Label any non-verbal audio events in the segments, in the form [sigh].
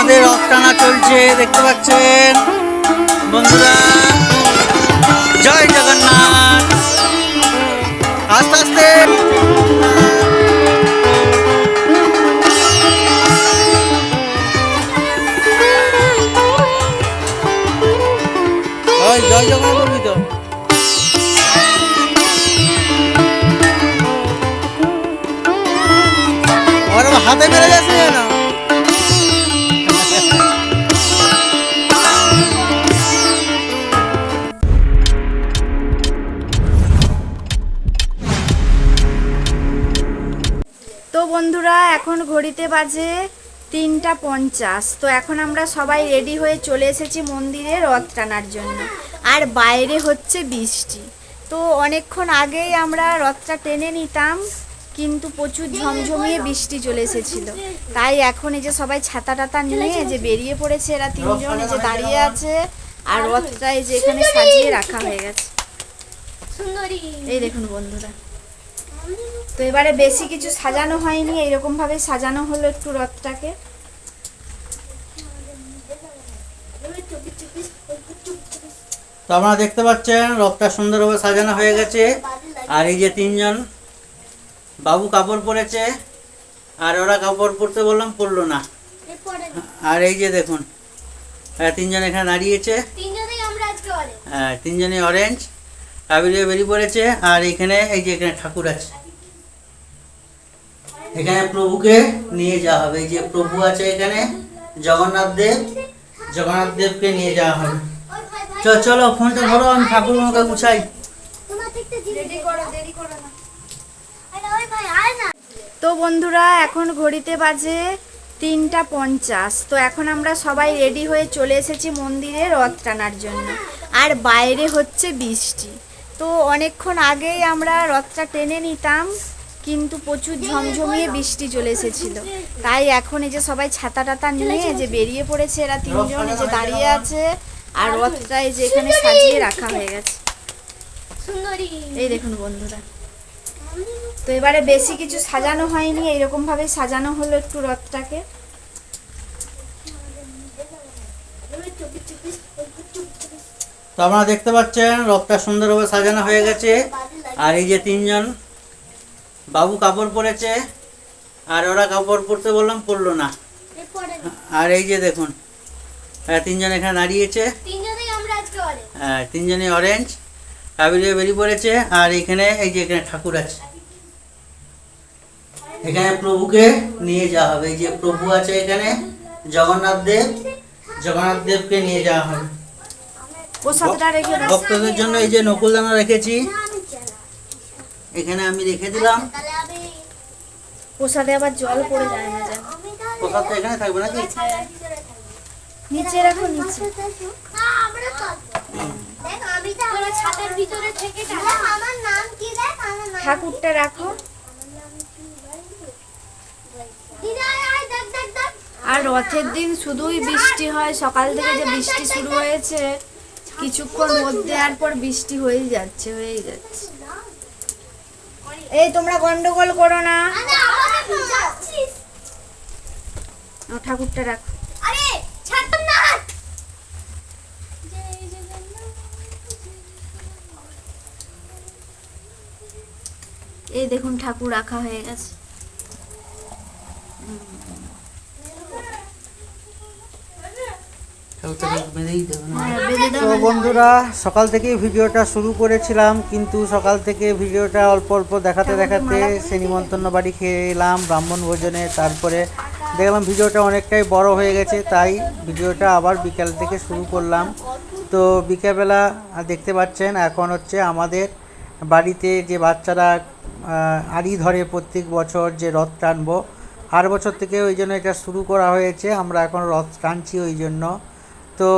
আমাদের রথ টানা চলছে দেখতে পাচ্ছেন? বন্ধুরা জয় জগন্নাথ। এখন ঘড়িতে বাজে তিনটা পঞ্চাশ। তো এখন আমরা সবাই রেডি হয়ে চলে এসেছি মন্দিরে রথ টানার জন্য। আর বাইরে হচ্ছে বৃষ্টি। তো অনেকক্ষণ আগেই আমরা রথটা টেনে নিতাম, কিন্তু প্রচুর ঝমঝমিয়ে বৃষ্টি চলে এসেছিল। তাই এখন এই যে সবাই ছাতা টাতা নিয়ে যে বেরিয়ে পড়েছে এরা তিনজন, এই যে দাঁড়িয়ে আছে, আর রথটা এই যে এখানে সাজিয়ে রাখা হয়ে গেছে। এই দেখুন বন্ধুরা। তো এবারে বেশি কিছু সাজানো হয়নি এইরকম ভাবে সাজানো হলো একটু রথটাকে। তো আপনারা দেখতে পাচ্ছেন রথটা সুন্দরভাবে সাজানো হয়ে গেছে। আর এই যে তিনজন বাবু কাপড় পরেছে আর ওরা কাপড় পরতে বললাম পরলো না। আর এই যে দেখুন হ্যাঁ তিনজন এখানে দাঁড়িয়েছে। হ্যাঁ তিনজনই অরেঞ্জ কাবিরিয়ে বেরিয়ে পড়েছে। আর এখানে এই যে এখানে ঠাকুর আছে। এখানে প্রভুকে নিয়ে যাওয়া হবে। এই যে প্রভু আছে এখানে জগন্নাথ দেব জগন্নাথ দেবকে নিয়ে যাওয়া হবে। চলো চলো ফোনটা ধরো আমি ঠাকুর মাকে গুছাই। তো বন্ধুরা এখন ঘড়িতে বাজে তিনটা পঞ্চাশ। তো এখন আমরা সবাই রেডি হয়ে চলে এসেছি মন্দিরে রথ টানার জন্য। আর বাইরে হচ্ছে বৃষ্টি। তো অনেকক্ষণ আগেই আমরা রথটা টেনে নিতাম কিন্তু প্রচুর ঝমঝমিয়ে বৃষ্টি চলে এসেছিল। তাই এখন এই যে সবাই ছাতা টাতা নিয়ে যে বেরিয়ে পড়েছে এরা তিনজন এই যে দাঁড়িয়ে আছে আর রথটা এই যে এখানে সাজিয়ে রাখা হয়ে গেছে। এই দেখুন বন্ধুরা। তো এবারে বেশি কিছু সাজানো হয়নি এইরকম ভাবে সাজানো হলো একটু রথটাকে। তো আপনারা দেখতে পাচ্ছেন রথটা সুন্দরভাবে সাজানো হয়ে গেছে। আর এই যে তিনজন বাবু কাপড় পরেছে আর ওরা কাপড় পরতে বললাম পরলো না। আর এই যে দেখুন তিনজন এখানে দাঁড়িয়েছে। হ্যাঁ তিনজনে অরেঞ্জ কাবিরিয়ে বেরিয়ে পড়েছে আর এখানে এই যে এখানে ঠাকুর আছে। এখানে প্রভুকে নিয়ে যাওয়া হবে। এই যে প্রভু আছে এখানে জগন্নাথ দেব জগন্নাথ দেবকে নিয়ে যাওয়া হবে। প্রসাদটা রেখে দাও। ভক্তদের জন্য এই যে নকুলদানা রেখেছি। এখানে আমি রেখে দিলাম। প্রসাদে আবার জল পড়ে যায় না যেন প্রসাদ তো এখানে থাকবে নাকি? নিচে রাখো নিচে। ঠাকুরটা রাখো। আর রথের দিন শুধুই বৃষ্টি হয় সকাল থেকে যে বৃষ্টি শুরু হয়েছে। কিছুক্ষণ মধ্যে আর পর বৃষ্টি হয়েই যাচ্ছে হয়েই যাচ্ছে। এই তোমরা গন্ডগোল করো না। ঠাকুরটা রাখো। এই দেখুন ঠাকুর রাখা হয়ে গেছে বেঁধেই দেবে না হ্যাঁ, বেঁধে তো বন্ধুরা সকাল থেকেই ভিডিওটা শুরু করেছিলাম কিন্তু সকাল থেকে ভিডিওটা অল্প অল্প দেখাতে দেখাতে সে নিমন্ত্রণ বাড়ি খেয়ে এলাম ব্রাহ্মণ ভোজনে তারপরে দেখলাম ভিডিওটা অনেকটাই বড় হয়ে গেছে তাই ভিডিওটা আবার বিকাল থেকে শুরু করলাম। তো বিকেলবেলা দেখতে পাচ্ছেন এখন হচ্ছে আমাদের বাড়িতে যে বাচ্চারা আড়ি ধরে প্রত্যেক বছর যে রথ টানবো আর বছর থেকে ওই জন্য এটা শুরু করা হয়েছে আমরা এখন রথ টানছি ওই জন্য। তো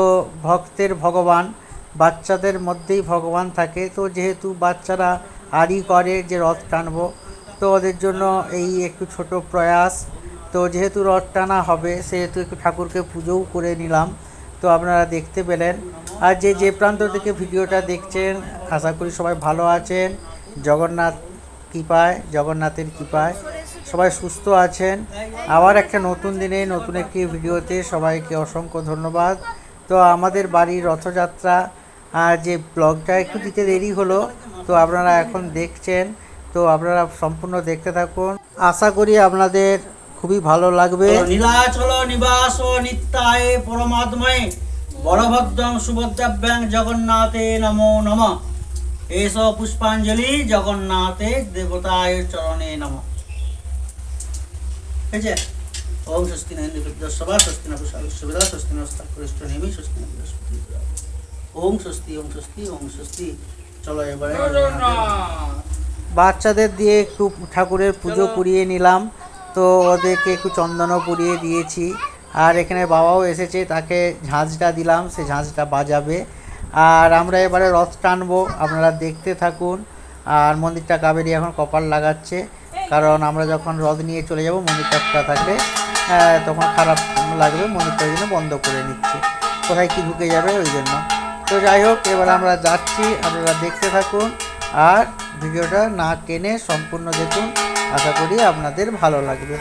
ভক্তের ভগবান, বাচ্চাদের মধ্যেই ভগবান থাকে। তো যেহেতু বাচ্চারা আড়ি করে যে রথ টানব, তো ওদের জন্য এই একটু ছোট প্রয়াস। তো যেহেতু রথ টানা হবে, সেহেতু একটু ঠাকুরকে পুজোও করে নিলাম। তো আপনারা দেখতে পেলেন। আর যে যে প্রান্ত থেকে ভিডিওটা দেখছেন, আশা করি সবাই ভালো আছেন। জগন্নাথ কৃপায়, জগন্নাথের কৃপায়। সবাই সুস্থ আছেন। আবার একটা নতুন দিনে, নতুন একটি ভিডিওতে সবাইকে অসংখ্য ধন্যবাদ। তো আমাদের বাড়ির রথযাত্রা যে ব্লগটা একটু দিতে দেরি হলো, তো আপনারা এখন দেখছেন, তো আপনারা সম্পূর্ণ দেখতে থাকুন। আশা করি আপনাদের খুবই ভালো লাগবে। নীলাচল নিবাস নিত্যায় পরমাত্ময়ে। বলভদ্রং সুভদ্রাভ্যাং জগন্নাথে নমো নম। এস পুষ্পাঞ্জলি জগন্নাথে দেবতায় চরণে নম। হয়েছে ওম স্বস্তি না সভা স্বস্তি না কুশাল সুবিধা স্বস্তি না করিষ্ঠ নেমি স্বস্তি না বৃহস্পতি ওম স্বস্তি ওম স্বস্তি ওম স্বস্তি। চলো এবারে বাচ্চাদের দিয়ে একটু ঠাকুরের পুজো করিয়ে নিলাম। তো ওদেরকে একটু চন্দনও পুড়িয়ে দিয়েছি। আর এখানে বাবাও এসেছে তাকে ঝাঁঝটা দিলাম সে ঝাঁঝটা বাজাবে। আর আমরা এবারে রথ টানবো আপনারা দেখতে থাকুন। আর মন্দিরটা কাবেরি এখন কপাল লাগাচ্ছে কারণ আমরা যখন রথ নিয়ে চলে যাব মন্দিরটা খোলা থাকলে তখন খারাপ লাগবে, মনে করে জন্য বন্ধ করে নিচ্ছি। কোথায় কি ঢুকে যাবে, ওই জন্য। তো যাই হোক, এবার আমরা যাচ্ছি, আপনারা দেখতে থাকুন, আর ভিডিওটা না কেনে সম্পূর্ণ দেখুন। আশা করি আপনাদের ভালো লাগবে।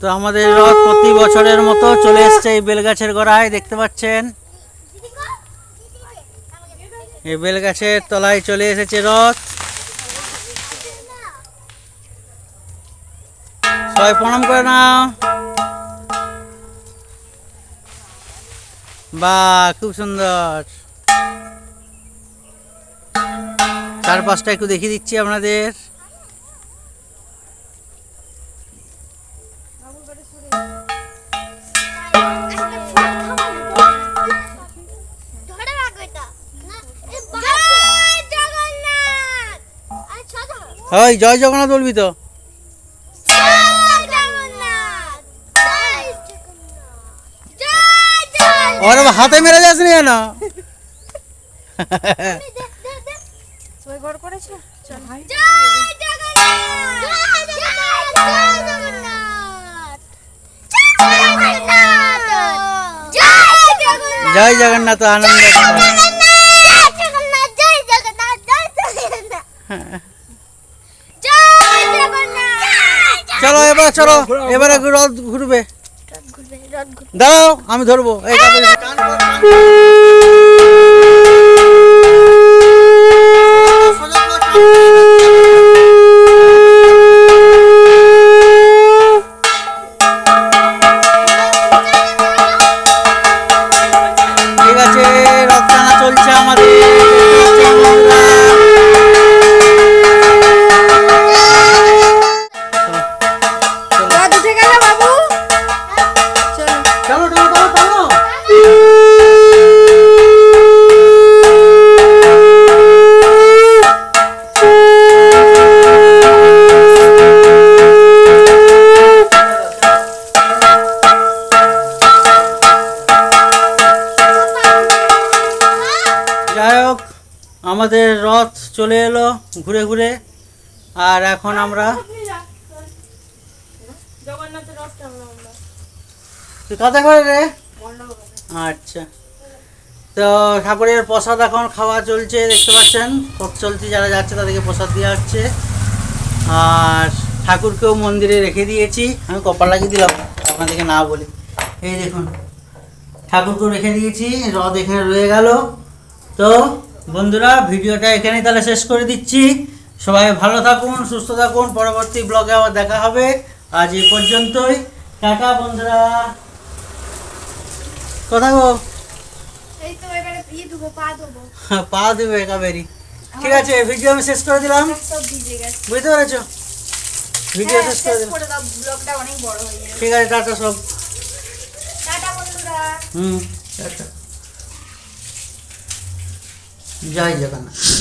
তো আমাদের রথ প্রতি বছরের মতো চলে এসছে এই বেলগাছের গোড়ায়, দেখতে পাচ্ছেন? এই বেলগাছের তলায় চলে এসেছে রথ। সবাই প্রণাম করে নাও। বাহ, খুব সুন্দর। চারপাশটা একটু দেখিয়ে দিচ্ছি আপনাদের। ওই জয় জগন্নাথ বলবি তো? ওর হাতে মেরে যাস নি কেন? জয় জগন্নাথ। জয় চলো এবারে চলো এবারে রথ ঘুরবে। দাঁড়াও আমি ধরবো। এই আমাদের রথ চলে এলো ঘুরে ঘুরে। আর এখন আমরা কথা করে রে? আচ্ছা। তো ঠাকুরের প্রসাদ এখন খাওয়া চলছে, দেখতে পাচ্ছেন? পথ চলতি যারা যাচ্ছে তাদেরকে প্রসাদ দেওয়া হচ্ছে। আর ঠাকুরকেও মন্দিরে রেখে দিয়েছি। আমি কপাল লাগিয়ে দিলাম, আপনাদেরকে না বলি। এই দেখুন, ঠাকুরকেও রেখে দিয়েছি, রথ এখানে রয়ে গেল। তো বন্ধুরা ভিডিওটা এখানেই তাহলে শেষ করে দিচ্ছি। সবাই ভালো থাকুন সুস্থ থাকুন। পরবর্তী ব্লগে আবার দেখা হবে। আজ এই পর্যন্তই। টাটা বন্ধুরা। কোথায় গো পা দেবো। [laughs] একাবেরি ঠিক আছে ভিডিও আমি শেষ করে দিলাম। বুঝতে পেরেছ? ভিডিও হ্যাঁ, শেষ করে দিলাম। ঠিক আছে টাটা সব। টাটা বন্ধুরা। হুম টাটা। जय जगन्नाथ।